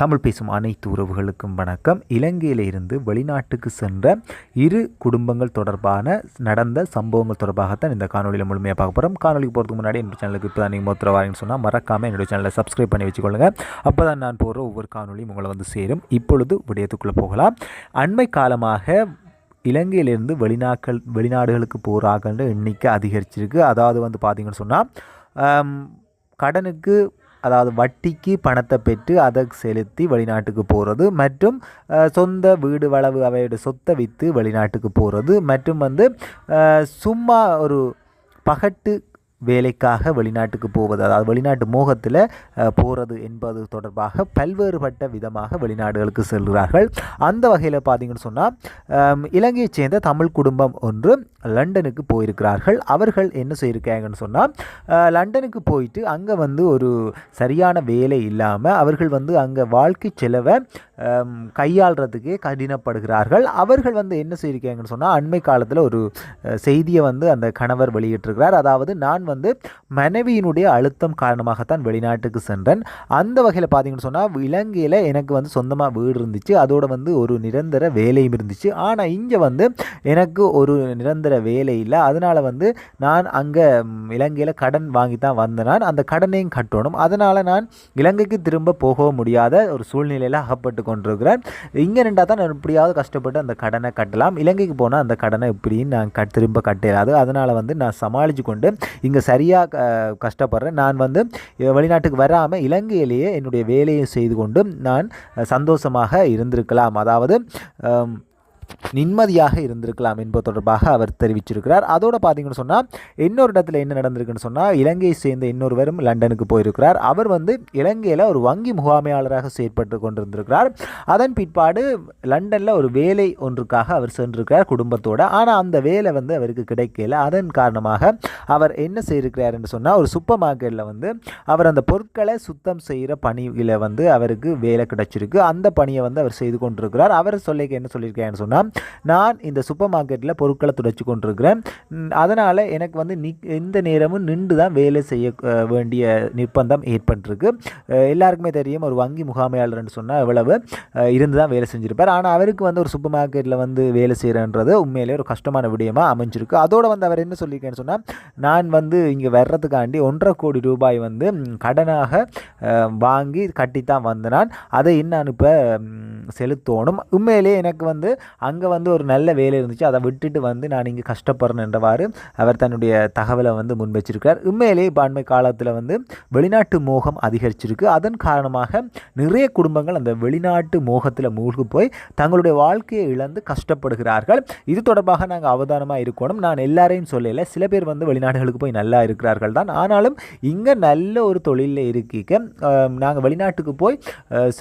தமிழ் பேசும் அனைத்து உறவுகளுக்கும் வணக்கம். இலங்கையிலிருந்து வெளிநாட்டுக்கு சென்ற இரு குடும்பங்கள் தொடர்பான நடந்த சம்பவங்கள் தொடர்பாகத்தான் இந்த காணொலியில் முழுமையாக பார்க்க போகிறோம் காணொலிக்கு போகிறதுக்கு முன்னாடி என்னோட சேனலுக்கு இப்போ தான் நீங்கள் மொத்தர சொன்னால் மறக்காமல் என்னோடய சேனலை சப்ஸ்கிரைப் பண்ணி வச்சுக்கொள்ளுங்க. அப்போ தான் நான் போடுற ஒவ்வொரு காணொலியும் உங்களை வந்து சேரும். இப்பொழுது விடயத்துக்குள்ளே போகலாம். அண்மை காலமாக இலங்கையிலிருந்து வெளிநாக்கள் வெளிநாடுகளுக்கு போகிறாங்கன்ற எண்ணிக்கை அதிகரிச்சிருக்கு. அதாவது வந்து பார்த்தீங்கன்னு சொன்னால் கடனுக்கு அதாவது வட்டிக்கு பணத்தை பெற்று அதை செலுத்தி வெளிநாட்டுக்கு போகிறது மற்றும் சொந்த வீடு வளவு அவையோட சொத்தை விற்று வெளிநாட்டுக்கு போகிறது மற்றும் வந்து சும்மா ஒரு பகட்டு வேலைக்காக வெளிநாட்டுக்கு போவது அதாவது வெளிநாட்டு மோகத்தில் போகிறது என்பது தொடர்பாக பல்வேறுபட்ட விதமாக வெளிநாடுகளுக்கு செல்கிறார்கள். அந்த வகையில் பார்த்தீங்கன்னு சொன்னால் இலங்கையைச் சேர்ந்த தமிழ் குடும்பம் ஒன்று லண்டனுக்கு போயிருக்கிறார்கள். அவர்கள் என்ன செய்யிருக்காங்கன்னு சொன்னால் லண்டனுக்கு போயிட்டு அங்கே வந்து ஒரு சரியான வேலை இல்லாமல் அவர்கள் வந்து அங்கே வாழ்க்கை செலவை ஆம், கையாள்றதுக்கே கடினப்படுகிறார்கள். அவர்கள் வந்து என்ன செய்யிருக்காங்கன்னு சொன்னால் அண்மை காலத்தில் ஒரு செய்தியை வந்து அந்த கணவர் வெளியிட்டிருக்கிறார். அதாவது நான் வந்து மனைவியினுடைய அழுத்தம் காரணமாகத்தான் வெளிநாட்டுக்கு சென்றேன். அந்த வகையில் பார்த்தீங்கன்னு சொன்னால் இலங்கையில் எனக்கு வந்து சொந்தமாக வீடு இருந்துச்சு. அதோட வந்து ஒரு நிரந்தர வேலையும் இருந்துச்சு. ஆனால் இங்கே வந்து எனக்கு ஒரு நிரந்தர வேலை இல்லை. அதனால் வந்து நான் அங்கே இலங்கையில் கடன் வாங்கி தான் வந்தேன் நான். அந்த கடனையும் கட்டணும். அதனால் நான் இலங்கைக்கு திரும்ப போக முடியாத ஒரு சூழ்நிலையில் அகப்பட்டு கொண்டிருக்கிறேன். இங்கே ரெண்டாக தான் நான் எப்படியாவது கஷ்டப்பட்டு அந்த கடனை கட்டலாம். இலங்கைக்கு போனால் அந்த கடனை இப்படின்னு நான் கட் திரும்ப கட்ட இயலாது அதனால் வந்து நான் சமாளித்து கொண்டு இங்கே இங்கே சரியாக கஷ்டப்படுறேன் நான் வந்து வெளிநாட்டுக்கு வராமல் இலங்கையிலேயே என்னுடைய வேலையை செய்து கொண்டு நான் சந்தோஷமாக இருந்திருக்கலாம். அதாவது நிம்மதியாக இருந்திருக்கலாம் என்பது தொடர்பாக அவர் தெரிவிச்சிருக்கிறார். அதோட பார்த்தீங்கன்னு சொன்னால் இன்னொரு இடத்துல என்ன நடந்திருக்குன்னு சொன்னால் இலங்கையை சேர்ந்த இன்னொருவரும் லண்டனுக்கு போயிருக்கிறார். அவர் வந்து இலங்கையில் ஒரு வங்கி முகாமையாளராக செயற்பட்டு கொண்டிருந்திருக்கிறார். அதன் பிற்பாடு லண்டனில் ஒரு வேலை ஒன்றுக்காக அவர் சென்றிருக்கிறார் குடும்பத்தோட. ஆனால் அந்த வேலை வந்து அவருக்கு கிடைக்கல. அதன் காரணமாக அவர் என்ன செய்திருக்கிறார் என்று சொன்னால் ஒரு சூப்பர் மார்க்கெட்டில் வந்து அவர் அந்த பொருட்களை சுத்தம் செய்கிற பணியில் வந்து அவருக்கு வேலை கிடைச்சிருக்கு. அந்த பணியை வந்து அவர் செய்து கொண்டிருக்கிறார். அவர் சொல்லிக்க என்ன சொல்லியிருக்காருன்னு சொன்னால் நான் இந்த சூப்பர் மார்க்கெட்டில் பொருட்களை துடைச்சி கொண்டிருக்கிறேன். அதனால் எனக்கு வந்து நி இந்த நேரமும் நின்று தான் வேலை செய்ய வேண்டிய நிர்பந்தம் ஏற்பட்டிருக்கு. எல்லாருக்குமே தெரியும் ஒரு வங்கி முகாமையாளர்னு சொன்னால் எவ்வளவு இருந்து தான் வேலை செஞ்சுருப்பார். ஆனால் அவருக்கு வந்து ஒரு சூப்பர் மார்க்கெட்டில் வந்து வேலை செய்கிறன்றது உண்மையிலே ஒரு கஷ்டமான விடயமாக அமைஞ்சிருக்கு. அதோடு வந்து அவர் என்ன சொல்லியிருக்கேன்னு சொன்னால் நான் வந்து இங்கே வர்றதுக்காண்டி ஒன்றரை கோடி ரூபாய் வந்து கடனாக வாங்கி கட்டித்தான் வந்தேன் நான். அதை நான் இப்போ செலுத்தணும் உண்மையிலே எனக்கு வந்து அங்கே வந்து ஒரு நல்ல வேலை இருந்துச்சு. அதை விட்டுட்டு வந்து நான் இங்கே கஷ்டப்படுறேன் என்றவாறு அவர் தன்னுடைய தகவலை வந்து முன் உண்மையிலேயே உண்மையிலே இப்போ அண்மை காலத்தில் வந்து வெளிநாட்டு மோகம் அதிகரிச்சிருக்கு. அதன் காரணமாக நிறைய குடும்பங்கள் அந்த வெளிநாட்டு மோகத்தில் மூழ்கி போய் தங்களுடைய வாழ்க்கையை இழந்து கஷ்டப்படுகிறார்கள். இது தொடர்பாக நாங்கள் அவதானமாக இருக்கணும். நான் எல்லாரையும் சொல்லலை. சில பேர் வந்து வெளிநாடுகளுக்கு போய் நல்லா இருக்கிறார்கள் தான். ஆனாலும் இங்கே நல்ல ஒரு தொழிலில் இருக்கிக்க நாங்கள் வெளிநாட்டுக்கு போய்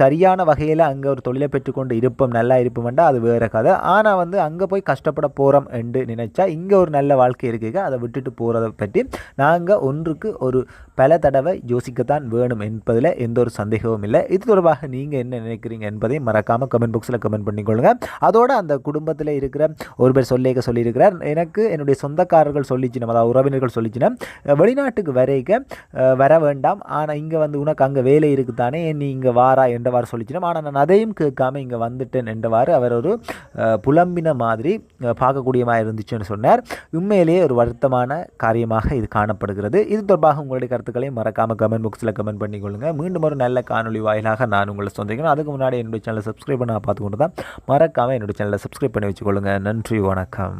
சரியான வகையில் அங்கே ஒரு தொழிலை பெற்றுக்கொண்டு இருப்போம் நல்லா இருப்போம்ண்டா அது வேறு கதை. ஆனால் வந்து அங்கே போய் கஷ்டப்பட போகிறோம் என்று நினைச்சா இங்கே ஒரு நல்ல வாழ்க்கை இருக்குங்க. அதை விட்டுட்டு போகிறத பற்றி நாங்கள் ஒன்றுக்கு ஒரு பல தடவை யோசிக்கத்தான் வேணும் என்பதில் எந்த ஒரு சந்தேகமும் இல்லை. இது தொடர்பாக நீங்கள் என்ன நினைக்கிறீங்க என்பதை மறக்காமல் கமெண்ட் பாக்ஸில் கமெண்ட் பண்ணிக்கொள்ளுங்க. அதோடு அந்த குடும்பத்தில் இருக்கிற ஒரு பேர் சொல்லிக்க சொல்லியிருக்கிறார். எனக்கு என்னுடைய சொந்தக்காரர்கள் சொல்லிச்சினம் அதாவது உறவினர்கள் சொல்லிச்சினம் வெளிநாட்டுக்கு வரைக்க வர வேண்டாம். ஆனால் இங்கே வந்து உனக்கு அங்கே வேலை இருக்குதானே நீ இங்கே வாரா என்றவாறு சொல்லிச்சினம். ஆனால் நான் அதையும் கேட்காம இங்கே வந்துட்டேன் என்றவாறு அவர் ஒரு புலம்பின மாதிரி அஹ், பார்க்கக்கூடியமாக இருந்துச்சுன்னு சொன்னார். உண்மையிலேயே ஒரு வருத்தமான காரியமாக இது காணப்படுகிறது. இது தொடர்பாக உங்களுடைய கருத்துக்களை மறக்காமல் கமெண்ட் பாக்ஸில் கமெண்ட் பண்ணிக்கொள்ளுங்க. மீண்டும் ஒரு நல்ல காணொளி வாயிலாக நான் உங்களை சொந்திக்கிறேன். அதுக்கு முன்னாடி என்னுடைய சேனலை சப்ஸ்கிரைப் பண்ண பார்த்துக்கொண்டு தான் மறக்காமல் என்னுடைய சேனலை சப்ஸ்கிரைப் பண்ணி வச்சுக்கொள்ளுங்க. நன்றி வணக்கம்.